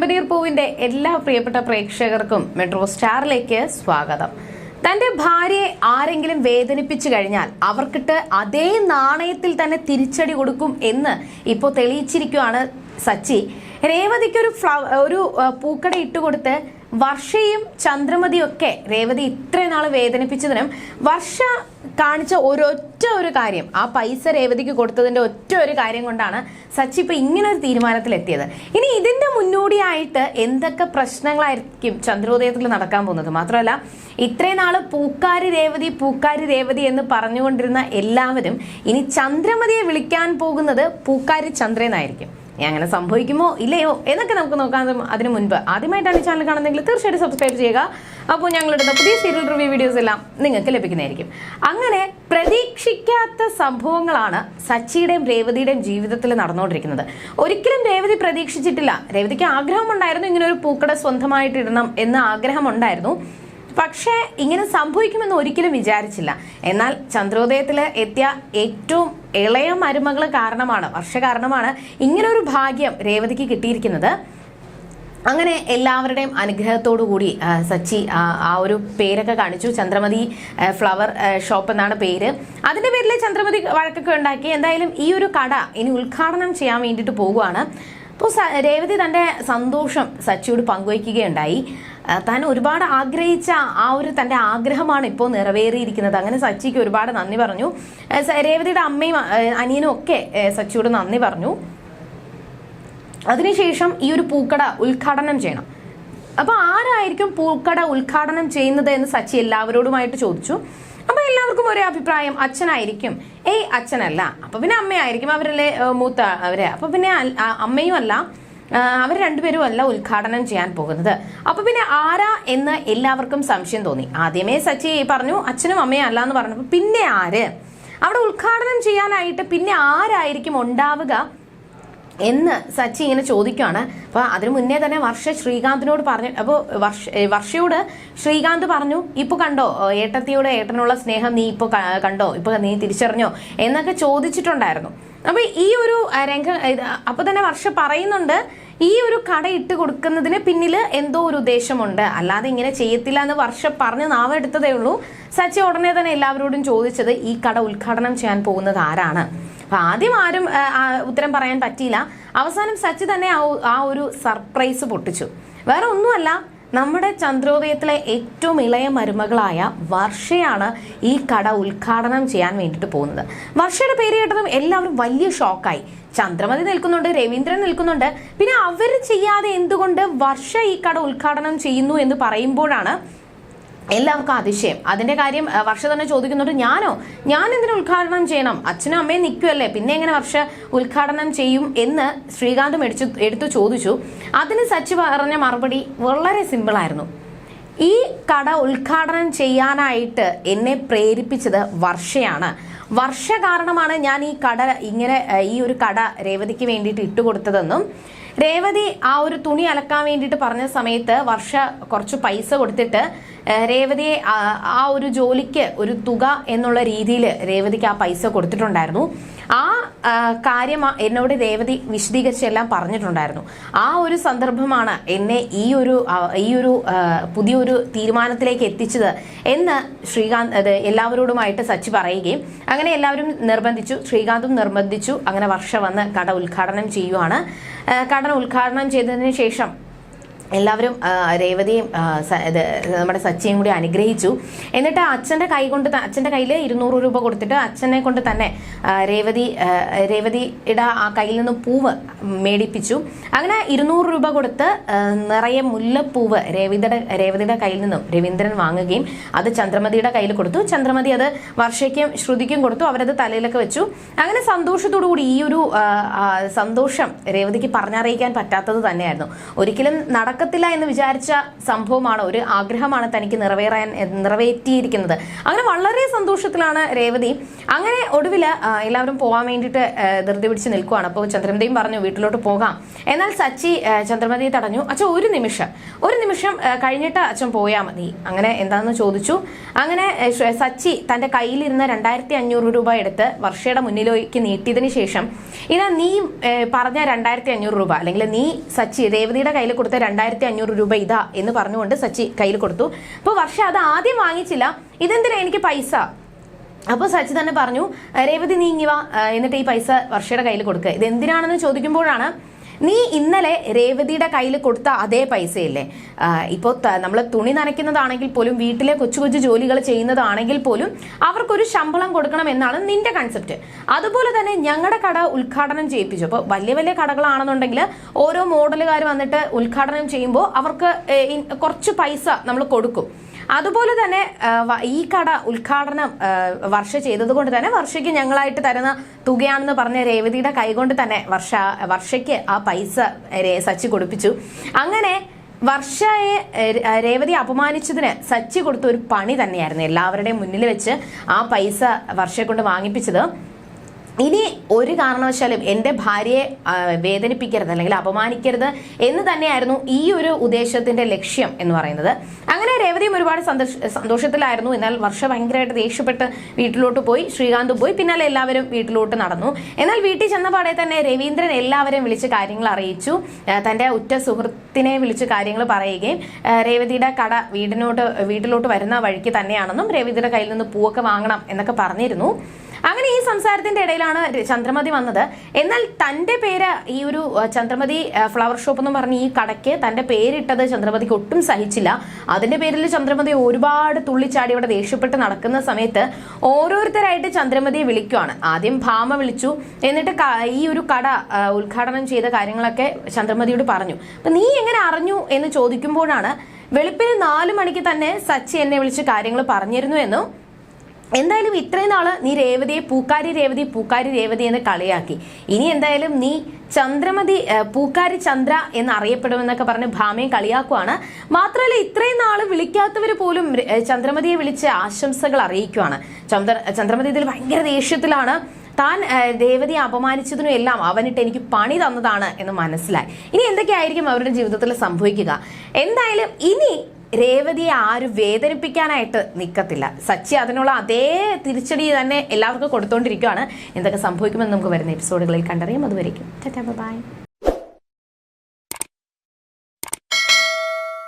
ചെമ്പനീർ പൂവിന്റെ എല്ലാ പ്രിയപ്പെട്ട പ്രേക്ഷകർക്കും മെട്രോ സ്റ്റാറിലേക്ക് സ്വാഗതം. തന്റെ ഭാര്യയെ ആരെങ്കിലും വേദനിപ്പിച്ചു കഴിഞ്ഞാൽ അവർക്കിട്ട് അതേ നാണയത്തിൽ തന്നെ തിരിച്ചടി കൊടുക്കും എന്ന് ഇപ്പോൾ തെളിയിച്ചിരിക്കുകയാണ് സച്ചി. രേവതിക്ക് ഒരു ഫ്ലവ ഒരു പൂക്കട ഇട്ടുകൊടുത്ത് വർഷയും ചന്ദ്രമതിയും ഒക്കെ രേവതി ഇത്രയും നാൾ വേദനിപ്പിച്ചതിനും വർഷ കാണിച്ച ഒരൊറ്റ ഒരു കാര്യം ആ പൈസ രേവതിക്ക് കൊടുത്തതിന്റെ ഒറ്റ ഒരു കാര്യം കൊണ്ടാണ് സച്ചി ഇപ്പൊ ഇങ്ങനെ ഒരു തീരുമാനത്തിലെത്തിയത്. ഇനി ഇതിന്റെ മുന്നോടിയായിട്ട് എന്തൊക്കെ പ്രശ്നങ്ങളായിരിക്കും ചന്ദ്രോദയത്തിൽ നടക്കാൻ പോകുന്നത്? മാത്രമല്ല ഇത്രയും നാൾ പൂക്കാരി രേവതി പൂക്കാരി രേവതി എന്ന് പറഞ്ഞുകൊണ്ടിരുന്ന എല്ലാവരും ഇനി ചന്ദ്രമതിയെ വിളിക്കാൻ പോകുന്നത് പൂക്കാരി ചന്ദ്രനായിരിക്കും അങ്ങനെ സംഭവിക്കുമോ ഇല്ലയോ എന്നൊക്കെ നമുക്ക് നോക്കാൻ അതിനു മുൻപ് ആദ്യമായിട്ടാണ് ഈ ചാനൽ കാണുന്നതെങ്കിൽ തീർച്ചയായിട്ടും സബ്സ്ക്രൈബ് ചെയ്യുക. അപ്പോൾ ഞങ്ങളുടെ പുതിയ സീരിയൽ റിവ്യൂ വീഡിയോസ് എല്ലാം നിങ്ങൾക്ക് ലഭിക്കുന്നതായിരിക്കും. അങ്ങനെ പ്രതീക്ഷിക്കാത്ത സംഭവങ്ങളാണ് സച്ചിയുടെയും രേവതിയുടെയും ജീവിതത്തിൽ നടന്നുകൊണ്ടിരിക്കുന്നത്. ഒരിക്കലും രേവതി പ്രതീക്ഷിച്ചിട്ടില്ല. രേവതിക്ക് ആഗ്രഹമുണ്ടായിരുന്നു ഇങ്ങനെ ഒരു പൂക്കട സ്വന്തമായിട്ട് ഇടണം എന്ന ആഗ്രഹമുണ്ടായിരുന്നു. പക്ഷേ ഇങ്ങനെ സംഭവിക്കുമെന്ന് ഒരിക്കലും വിചാരിച്ചില്ല. എന്നാൽ ചന്ദ്രോദയത്തിൽ എത്തിയ ഏറ്റവും ഇളയ മരുമകൾ കാരണമാണ് വർഷ കാരണമാണ് ഇങ്ങനൊരു ഭാഗ്യം രേവതിക്ക് കിട്ടിയിരിക്കുന്നത്. അങ്ങനെ എല്ലാവരുടെയും അനുഗ്രഹത്തോടു കൂടി സച്ചി ആ, ഒരു പേരൊക്കെ കാണിച്ചു. ചന്ദ്രമതി ഫ്ലവർ ഷോപ്പ് എന്നാണ് പേര്. അതിന്റെ പേരിൽ ചന്ദ്രമതി വഴക്കൊക്കെ ഉണ്ടാക്കി. എന്തായാലും ഈ ഒരു കട ഇനി ഉദ്ഘാടനം ചെയ്യാൻ വേണ്ടിയിട്ട് പോവുകയാണ് അപ്പോൾ രേവതി തന്റെ സന്തോഷം സച്ചിയോട് പങ്കുവയ്ക്കുകയുണ്ടായി. താൻ ഒരുപാട് ആഗ്രഹിച്ച ആ ഒരു തന്റെ ആഗ്രഹമാണ് ഇപ്പോൾ നിറവേറിയിരിക്കുന്നത്. അങ്ങനെ സച്ചിക്ക് ഒരുപാട് നന്ദി പറഞ്ഞു. രേവതിയുടെ അമ്മയും അനിയനും ഒക്കെ സച്ചിയോട് നന്ദി പറഞ്ഞു. അതിനുശേഷം ഈ ഒരു പൂക്കട ഉദ്ഘാടനം ചെയ്യണം. അപ്പൊ ആരായിരിക്കും പൂക്കട ഉദ്ഘാടനം ചെയ്യുന്നത് എന്ന് സച്ചി എല്ലാവരോടുമായിട്ട് ചോദിച്ചു. അപ്പൊ എല്ലാവർക്കും ഒരേ അഭിപ്രായം അച്ഛനായിരിക്കും. ഏയ് അച്ഛനല്ല. അപ്പൊ പിന്നെ അമ്മയായിരിക്കും അവരല്ലേ മൂത്ത അവരെ. അപ്പൊ പിന്നെ അമ്മയും അല്ല അവർ രണ്ടുപേരും അല്ല ഉദ്ഘാടനം ചെയ്യാൻ പോകുന്നത്. അപ്പൊ പിന്നെ ആരാ എന്ന് എല്ലാവർക്കും സംശയം തോന്നി. ആദ്യമേ സച്ചി പറഞ്ഞു അച്ഛനും അമ്മയും അല്ല എന്ന് പറഞ്ഞപ്പോൾ പിന്നെ ആര്? അവിടെ ഉദ്ഘാടനം ചെയ്യാനായിട്ട് പിന്നെ ആരായിരിക്കും ഉണ്ടാവുക എന്ന് സച്ചി ഇങ്ങനെ ചോദിക്കുകയാണ് അപ്പോൾ അതിനു മുന്നേ തന്നെ വർഷ ശ്രീകാന്തിനോട് പറഞ്ഞു അപ്പോൾ വർഷ വർഷയോട് ശ്രീകാന്ത് പറഞ്ഞു ഇപ്പൊ കണ്ടോ ഏട്ടത്തിയോട് ഏട്ടനുള്ള സ്നേഹം നീ ഇപ്പൊ കണ്ടോ ഇപ്പൊ നീ തിരിച്ചറിഞ്ഞോ? എന്നൊക്കെ ചോദിച്ചിട്ടുണ്ടായിരുന്നു. അപ്പോൾ ഈ ഒരു രംഗ രംഗം ഇത് അപ്പൊ തന്നെ വർഷ പറയുന്നുണ്ട് ഈ ഒരു കട ഇട്ട് കൊടുക്കുന്നതിന് പിന്നിൽ എന്തോ ഒരു ഉദ്ദേശമുണ്ട്. അല്ലാതെ ഇങ്ങനെ ചെയ്യത്തില്ല എന്ന് വർഷ പറഞ്ഞ് നാവെടുത്തതേ ഉള്ളൂ. സച്ചി ഉടനെ തന്നെ എല്ലാവരോടും ചോദിച്ചത് ഈ കട ഉദ്ഘാടനം ചെയ്യാൻ പോകുന്നത് ആരാണ്? അപ്പൊ ആദ്യം ആരും ഉത്തരം പറയാൻ പറ്റിയില്ല. അവസാനം സച്ചി തന്നെ ആ ഒരു സർപ്രൈസ് പൊട്ടിച്ചു. വേറെ ഒന്നുമല്ല നമ്മുടെ ചന്ദ്രോദയത്തിലെ ഏറ്റവും ഇളയ മരുമകളായ വർഷയാണ് ഈ കട ഉദ്ഘാടനം ചെയ്യാൻ വേണ്ടിയിട്ട് പോകുന്നത്. വർഷയുടെ പേര് കേട്ടതും എല്ലാവരും വലിയ ഷോക്കായി. ചന്ദ്രമതി നിൽക്കുന്നുണ്ട് രവീന്ദ്രൻ നിൽക്കുന്നുണ്ട്. പിന്നെ അവർ ചെയ്യാതെ എന്തുകൊണ്ട് വർഷ ഈ കട ഉദ്ഘാടനം ചെയ്യുന്നു എന്ന് പറയുമ്പോഴാണ് എല്ലാവർക്കും അതിശയം. അതിന്റെ കാര്യം വർഷ തന്നെ ചോദിക്കുന്നുണ്ട്. ഞാനോ? ഞാൻ എന്തിനു ഉദ്ഘാടനം ചെയ്യണം? അച്ഛനും അമ്മയും നിൽക്കുമല്ലേ പിന്നെ എങ്ങനെ വർഷ ഉദ്ഘാടനം ചെയ്യും എന്ന് ശ്രീകാന്ത് മേടിച്ചു എടുത്തു ചോദിച്ചു. അതിന് സച്ചി പറഞ്ഞ മറുപടി വളരെ സിമ്പിളായിരുന്നു ഈ കട ഉദ്ഘാടനം ചെയ്യാനായിട്ട് എന്നെ പ്രേരിപ്പിച്ചത് വർഷയാണ്. വർഷ കാരണമാണ് ഞാൻ ഈ കട ഇങ്ങനെ ഈ ഒരു കട രേവതിക്ക് വേണ്ടിയിട്ട് ഇട്ടുകൊടുത്തതെന്നും രേവതി ആ ഒരു തുണി അലക്കാൻ വേണ്ടിയിട്ട് പറഞ്ഞ സമയത്ത് വർഷ കുറച്ച് പൈസ കൊടുത്തിട്ട് രേവതിയെ ആ- ഒരു ജോലിക്ക് ഒരു തുക എന്നുള്ള രീതിയിൽ രേവതിക്ക് ആ പൈസ കൊടുത്തിട്ടുണ്ടായിരുന്നു. ആ, കാര്യം എന്നോട് രേവതി വിശദീകരിച്ചെല്ലാം പറഞ്ഞിട്ടുണ്ടായിരുന്നു. ആ ഒരു സന്ദർഭമാണ് എന്നെ ഈ ഒരു ഈ ഒരു പുതിയൊരു തീരുമാനത്തിലേക്ക് എത്തിച്ചത് എന്ന് ശ്രീകാന്ത് എല്ലാവരോടുമായിട്ട് സച്ചി പറയുകയും അങ്ങനെ എല്ലാവരും നിർബന്ധിച്ചു ശ്രീകാന്തും നിർബന്ധിച്ചു അങ്ങനെ വർഷ വന്ന് കട ഉദ്ഘാടനം ചെയ്യുവാണ്. കട ഉദ്ഘാടനം ചെയ്തതിന് ശേഷം എല്ലാവരും രേവതിയും നമ്മുടെ സച്ചിയും കൂടി അനുഗ്രഹിച്ചു. എന്നിട്ട് അച്ഛന്റെ കൈ കൊണ്ട് അച്ഛന്റെ കയ്യിൽ ഇരുന്നൂറ് രൂപ കൊടുത്തിട്ട് അച്ഛനെ കൊണ്ട് തന്നെ രേവതി രേവതിയുടെ ആ കയ്യിൽ നിന്ന് പൂവ് മേടിപ്പിച്ചു. അങ്ങനെ ഇരുന്നൂറ് രൂപ കൊടുത്ത് നിറയെ മുല്ലപ്പൂവ് രേവതിയുടെ രേവതിയുടെ കയ്യിൽ നിന്നും രവീന്ദ്രൻ വാങ്ങുകയും അത് ചന്ദ്രമതിയുടെ കയ്യിൽ കൊടുത്തു. ചന്ദ്രമതി അത് വർഷയ്ക്കും ശ്രുതിക്കും കൊടുത്തു അവരത് തലയിലൊക്കെ വെച്ചു. അങ്ങനെ സന്തോഷത്തോടു കൂടി ഈ ഒരു സന്തോഷം രേവതിക്ക് പറഞ്ഞറിയിക്കാൻ പറ്റാത്തത് തന്നെയായിരുന്നു. ഒരിക്കലും നടക്കത്തില്ല എന്ന് വിചാരിച്ച സംഭവമാണ് ഒരു ആഗ്രഹമാണ് തനിക്ക് നിറവേറാൻ നിറവേറ്റിയിരിക്കുന്നത്. അങ്ങനെ വളരെ സന്തോഷത്തിലാണ് രേവതി. അങ്ങനെ ഒടുവിൽ എല്ലാവരും പോകാൻ വേണ്ടിയിട്ട് ധൃതി പിടിച്ച് നിൽക്കുവാണ്. അപ്പോൾ ചന്ദ്രമതിയും പറഞ്ഞു വീട്ടിലോട്ട് പോകാം. എന്നാൽ സച്ചി ചന്ദ്രമതിയെ തടഞ്ഞു. അച്ഛൻ ഒരു നിമിഷം. ഒരു നിമിഷം കഴിഞ്ഞിട്ട് അച്ഛൻ പോയാൽ മതി. അങ്ങനെ എന്താണെന്ന് ചോദിച്ചു. അങ്ങനെ സച്ചി തന്റെ കയ്യിലിരുന്ന രണ്ടായിരത്തി അഞ്ഞൂറ് രൂപ എടുത്ത് വർഷയുടെ മുന്നിലേക്ക് നീട്ടിയതിന് ശേഷം ഇതാ നീ പറഞ്ഞ രണ്ടായിരത്തി അഞ്ഞൂറ് രൂപ. അല്ലെങ്കിൽ നീ സച്ചി രേവതിയുടെ കയ്യിൽ കൊടുത്ത രണ്ടായിരത്തി അഞ്ഞൂറ് രൂപ ഇതാ എന്ന് പറഞ്ഞുകൊണ്ട് സച്ചി കയ്യിൽ കൊടുത്തു. അപ്പോൾ വർഷ അത് ആദ്യം വാങ്ങിച്ചില്ല. ഇതെന്തിനാ എനിക്ക് പൈസ? അപ്പോൾ സച്ചി തന്നെ പറഞ്ഞു രേവതി നീ ഇങ്ങി എന്നിട്ട് ഈ പൈസ വർഷയുടെ കയ്യിൽ കൊടുക്കുക ഇത് എന്തിനാണെന്ന് ചോദിക്കുമ്പോഴാണ് നീ ഇന്നലെ രേവതിയുടെ കയ്യിൽ കൊടുത്ത അതേ പൈസയില്ലേ? ഇപ്പോൾ നമ്മൾ തുണി നനയ്ക്കുന്നതാണെങ്കിൽ പോലും വീട്ടിലെ കൊച്ചു കൊച്ചു ജോലികൾ ചെയ്യുന്നതാണെങ്കിൽ പോലും അവർക്കൊരു ശമ്പളം കൊടുക്കണം എന്നാണ് നിന്റെ കൺസെപ്റ്റ് അതുപോലെ തന്നെ ഞങ്ങളുടെ കട ഉദ്ഘാടനം ചെയ്യിപ്പിച്ചു. അപ്പോൾ വലിയ വലിയ കടകളാണെന്നുണ്ടെങ്കിൽ ഓരോ മോഡലുകാർ വന്നിട്ട് ഉദ്ഘാടനം ചെയ്യുമ്പോൾ അവർക്ക് കുറച്ച് പൈസ നമ്മൾ കൊടുക്കും. അതുപോലെ തന്നെ ഈ കട ഉദ്ഘാടനം വർഷ ചെയ്തത് കൊണ്ട് തന്നെ വർഷയ്ക്ക് ഞങ്ങളായിട്ട് തരുന്ന തുകയാണെന്ന് പറഞ്ഞ രേവതിയുടെ കൈകൊണ്ട് തന്നെ വർഷ വർഷയ്ക്ക് ആ പൈസ സച്ചി കൊടുപ്പിച്ചു. അങ്ങനെ വർഷയെ രേവതി അപമാനിച്ചതിന് സച്ചി കൊടുത്ത ഒരു പണി തന്നെയായിരുന്നു എല്ലാവരുടെയും മുന്നിൽ വെച്ച് ആ പൈസ വർഷയെ കൊണ്ട് വാങ്ങിപ്പിച്ചത്. ഇനി ഒരു കാരണവശാലും എന്റെ ഭാര്യയെ വേദനിപ്പിക്കരുത് അല്ലെങ്കിൽ അപമാനിക്കരുത് എന്ന് തന്നെയായിരുന്നു ഈ ഒരു ഉദ്ദേശത്തിന്റെ ലക്ഷ്യം എന്ന് പറയുന്നത്. അങ്ങനെ രേവതിയും ഒരുപാട് സന്തോഷ സന്തോഷത്തിലായിരുന്നു. എന്നാൽ വർഷ ഭയങ്കരമായിട്ട് ദേഷ്യപ്പെട്ട് വീട്ടിലോട്ട് പോയി ശ്രീകാന്ത് പോയി. പിന്നാലെ എല്ലാവരും വീട്ടിലോട്ട് നടന്നു. എന്നാൽ വീട്ടിൽ ചെന്നപാടെ തന്നെ രവീന്ദ്രൻ എല്ലാവരെയും വിളിച്ച് കാര്യങ്ങൾ അറിയിച്ചു. തന്റെ ഉറ്റ സുഹൃത്തിനെ വിളിച്ച് കാര്യങ്ങൾ പറയുകയും രേവതിയുടെ കട വീടിനോട്ട് വീട്ടിലോട്ട് വരുന്ന വഴിക്ക് തന്നെയാണെന്നും രേവതിയുടെ കയ്യിൽ നിന്ന് പൂവൊക്കെ വാങ്ങണം എന്നൊക്കെ പറഞ്ഞിരുന്നു. അങ്ങനെ ഈ സംസാരത്തിന്റെ ഇടയിലാണ് ചന്ദ്രമതി വന്നത്. എന്നാൽ തന്റെ പേര് ഈ ഒരു ചന്ദ്രമതി ഫ്ലവർ ഷോപ്പ് എന്ന് പറഞ്ഞ് ഈ കടയ്ക്ക് തന്റെ പേരിട്ടത് ചന്ദ്രമതിക്ക് ഒട്ടും സഹിച്ചില്ല. അതിന്റെ പേരിൽ ചന്ദ്രമതി ഒരുപാട് തുള്ളിച്ചാടി ഇവിടെ ദേഷ്യപ്പെട്ട് നടക്കുന്ന സമയത്ത് ഓരോരുത്തരായിട്ട് ചന്ദ്രമതിയെ വിളിക്കുവാണ്. ആദ്യം ഭാമ വിളിച്ചു. എന്നിട്ട് ഈ ഒരു കട ഉദ്ഘാടനം ചെയ്ത കാര്യങ്ങളൊക്കെ ചന്ദ്രമതിയോട് പറഞ്ഞു. അപ്പൊ നീ എങ്ങനെ അറിഞ്ഞു എന്ന് ചോദിക്കുമ്പോഴാണ് വെളുപ്പിന് നാലു മണിക്ക് തന്നെ സച്ചി എന്നെ വിളിച്ച് കാര്യങ്ങൾ പറഞ്ഞിരുന്നു എന്നും എന്തായാലും ഇത്രയും നാൾ നീ രേവതിയെ പൂക്കാരി രേവതി പൂക്കാരി രേവതി എന്ന് കളിയാക്കി. ഇനി എന്തായാലും നീ ചന്ദ്രമതി പൂക്കാരി ചന്ദ്ര എന്ന് അറിയപ്പെടുമെന്നൊക്കെ പറഞ്ഞ് ഭാമയെ കളിയാക്കുവാണ്. മാത്രമല്ല ഇത്രയും നാൾ വിളിക്കാത്തവർ പോലും ചന്ദ്രമതിയെ വിളിച്ച് ആശംസകൾ അറിയിക്കുവാണ്. ചന്ദ്ര ചന്ദ്രമതി ഇതിൽ ഭയങ്കര ദേഷ്യത്തിലാണ്. താൻ ദേവതയെ അപമാനിച്ചതിനും എല്ലാം അവനിട്ട് എനിക്ക് പണി തന്നതാണ് എന്ന് മനസ്സിലായി. ഇനി എന്തൊക്കെയായിരിക്കും അവരുടെ ജീവിതത്തിൽ സംഭവിക്കുക? എന്തായാലും ഇനി രേവതിയെ ആരും വേദനിപ്പിക്കാനായിട്ട് നിൽക്കത്തില്ല സച്ചി അതിനുള്ള അതേ തിരിച്ചടി തന്നെ എല്ലാവർക്കും കൊടുത്തോണ്ടിരിക്കുകയാണ് എന്തൊക്കെ സംഭവിക്കുമെന്ന് നമുക്ക് വരുന്ന എപ്പിസോഡുകളിൽ കണ്ടറിയാം. അതുവരെയും ബൈ.